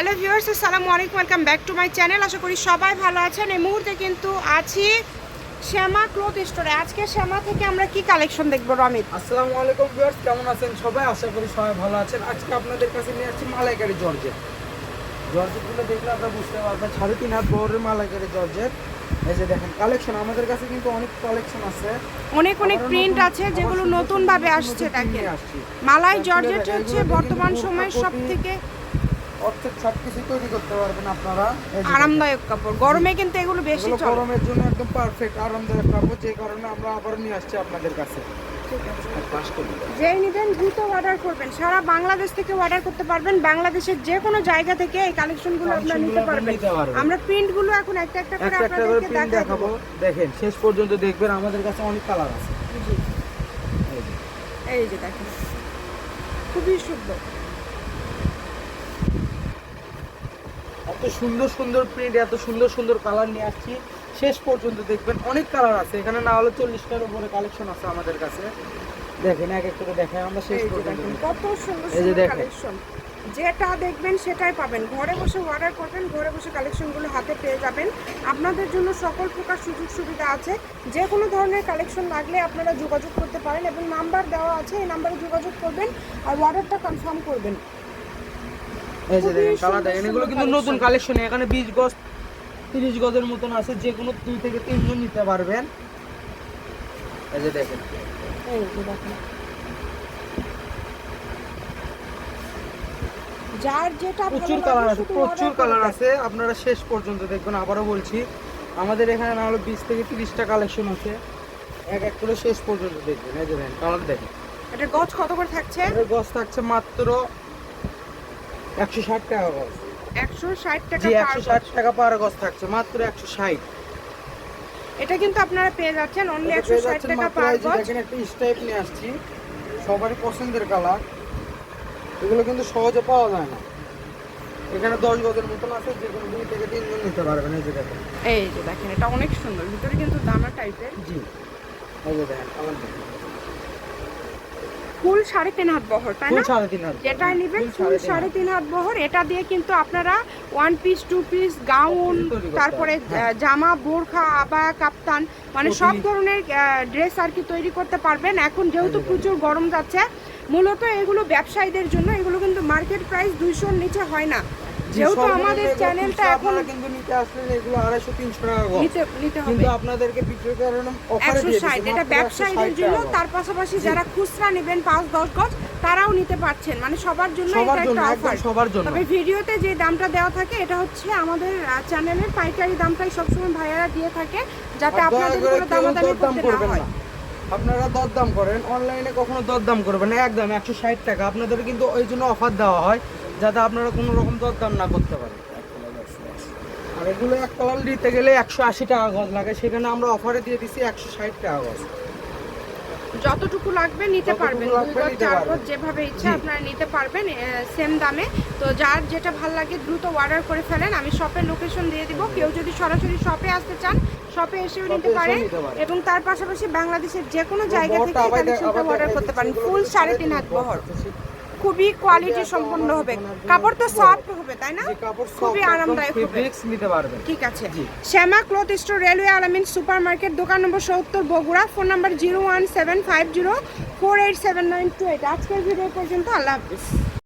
Hello viewers আসসালামু আলাইকুম welcome back to my channel. আশা করি সবাই ভালো আছেন। এই মুহূর্তে কিন্তু আছি শ্যামা ক্লোথ স্টোরে। আজকে শ্যামা থেকে আমরা কি কালেকশন দেখব রমিত? আসসালামু আলাইকুম ভিউয়ার্স কেমন আছেন সবাই? আশা করি সবাই ভালো আছেন। আজকে আপনাদের কাছে নিয়ে আসছি মালাইকারি জর্জেট। জর্জেটগুলো দেখলে আপনারা বুঝতে পারবেন সাড়ে তিন হাত বহরের মালাইকারি জর্জেট। এই যে দেখেন কালেকশন আমাদের কাছে কিন্তু অনেক কালেকশন আছে। অনেক অনেক প্রিন্ট আছে যেগুলো নতুন ভাবে আসছে দেখেন। মালাই জর্জেট হচ্ছে বর্তমান কিন্তু সময়ের মোটা সব থেকে অর্থাৎ সব কিছু তৈরি করতে পারবেন আপনারা। আরামদায়ক কাপড়। গরমে কিন্তু এগুলো বেশি চলে। গরমের জন্য একদম পারফেক্ট আরামদায়ক কাপড়। যে কারণে আমরা আবার নিয়ে আসছি আপনাদের কাছে। যেই নিবেন দ্রুত অর্ডার করবেন। সারা বাংলাদেশ থেকে অর্ডার করতে পারবেন। বাংলাদেশের যে কোনো জায়গা থেকে এই কালেকশনগুলো আপনারা নিতে গুলো পারবেন। আমরা প্রিন্টগুলো এখন একটা একটা করে আপনাদেরকে দেখাবো। দেখেন শেষ পর্যন্ত দেখবেন আমাদের কাছে অনেক কালার আছে। এই যে। দেখেন। খুবই শুদ্ধ এত সুন্দর সুন্দর প্রিন্ট এত সুন্দর সুন্দর কালার নিয়ে আসছি। শেষ পর্যন্ত দেখবেন অনেক কালার আছে। এখানে না হলে চল্লিশটার উপরে কালেকশন আছে আমাদের কাছে। দেখেন এক এক করে দেখাই আমরা শেষ পর্যন্ত কত সুন্দর এই যে সুন্দর দেখেন। কালেকশন যেটা দেখবেন সেটাই পাবেন। ঘরে বসে অর্ডার করবেন ঘরে বসে কালেকশনগুলো হাতে পেয়ে যাবেন। আপনাদের জন্য সকল প্রকার সুযোগ সুবিধা আছে। যে কোনো ধরনের কালেকশন লাগলে আপনারা যোগাযোগ করতে পারেন এবং নাম্বার দেওয়া আছে এই নাম্বারে যোগাযোগ করবেন আর অর্ডারটা কনফার্ম করবেন। এই যে দেখেন কালার দেখেন এগুলো কিন্তু নতুন কালেকশন এখানে বিশ গজ তিরিশ গজের মতন আছে যে কোনো দুই থেকে তিনজন নিতে পারবেন। এই যে দেখেন। যার যেটা প্রচুর কালার আছে প্রচুর কালার আছে। আপনারা শেষ পর্যন্ত দেখবেন আবারও বলছি আমাদের এখানে না হলো বিশ থেকে তিরিশটা কালেকশন আছে। এক এক করে শেষ পর্যন্ত দেখবেন। এই যে দেখেন কালার দেখেন। এটা গজ কত করে থাকছে? গজ থাকছে মাত্র একশো ষাট টাকা গজ। একশো ষাট টাকা জি একশো ষাট টাকা পার গজ থাকছে মাত্র একশো ষাট। এটা কিন্তু আপনারা পেয়ে যাচ্ছেন অনলি একশো ষাট টাকা পার গজ। দেখেন একটা স্টাইপ নিয়ে আসছি। সবারই পছন্দের কালার এগুলো কিন্তু সহজে পাওয়া যায় না। এখানে দশ গজের মতন আছে যে কোনো দুই থেকে তিনজন নিতে পারবেন এই যে দেখেন। এই যে দেখেন এটা অনেক সুন্দর। ভিতরে কিন্তু দানা টাইপের জি। এই যে দেখেন দেখেন। ফুল সাড়ে তিন হাত বহর তাই না? যেটাই নেবেন ফুল সাড়ে তিন হাত বহর। এটা দিয়ে কিন্তু আপনারা one piece two piece gown তারপরে হ্যাঁ। জামা বোরখা আবা কাপ্তান মানে সব ধরনের ড্রেস আর কি তৈরি করতে পারবেন। এখন যেহেতু প্রচুর গরম যাচ্ছে মূলত এগুলো ব্যবসায়ীদের জন্য এগুলো কিন্তু মার্কেট প্রাইস দুইশোর নিচে হয় না। যেহেতু আমাদের চ্যানেলটা এখন কিন্তু নিতে আসলেন এগুলো আড়াইশো তিনশো টাকা নিতে নিতে হবে। কিন্তু আপনাদেরকে বিক্রি করার অফারে একশো ষাট এটা ব্যবসায়ীদের জন্য তার পাশাপাশি যারা খুচরা নেবেন পাঁচ দশ গজ তারাও নিতে পারছেন। মানে সবার জন্য এটা একটা অফার সবার জন্য। তবে ভিডিওতে যে দামটা দেওয়া থাকে এটা হচ্ছে আমাদের চ্যানেলের পাইকারি দামটাই সবসময় ভাইয়ারা দিয়ে থাকে যাতে আপনাদের কোনো দামাদামি করতে না হয়। আপনারা দরদাম করেন অনলাইনে কখনো দরদাম করবেন একদম একশো ষাট টাকা। আপনাদের কিন্তু ওই জন্য অফার দেওয়া হয় যাতে আপনারা কোনো রকম দরদাম না করতে পারেন। আর এগুলো এক কালার নিতে গেলে একশো আশি টাকা গজ লাগে। সেখানে আমরা অফারে দিয়ে দিচ্ছি একশো ষাট টাকা গজ। যতটুকু লাগবে নিতে পারবেন। লাগবে দুই গজ চার গজ যেভাবে ইচ্ছা আপনারা নিতে পারবেন সেম দামে। তো যার যেটা ভালো লাগে দ্রুত অর্ডার করে ফেলেন। আমি শপের লোকেশন দিয়ে দিব। কেউ যদি সরাসরি শপে আসতে চান শপে এসেও নিতে পারেন এবং তার পাশাপাশি বাংলাদেশের যে কোনো জায়গা থেকে কালেকশনটা অর্ডার করতে পারেন। ফুল সাড়ে তিন হাত বহর। খুবই কোয়ালিটি সম্পন্ন হবে। কাপড় তো। সফট হবে তাই না? খুবই আরামদায়ক হবে। নিতে পারবেন। ঠিক আছে। Shyama cloth store railway Alamin super market দোকান নম্বর সত্তর Bogura phone number zero one seven five zero four eight seven nine two eight আজকের ভিডিও পর্যন্ত আল্লাহ হাফিজ।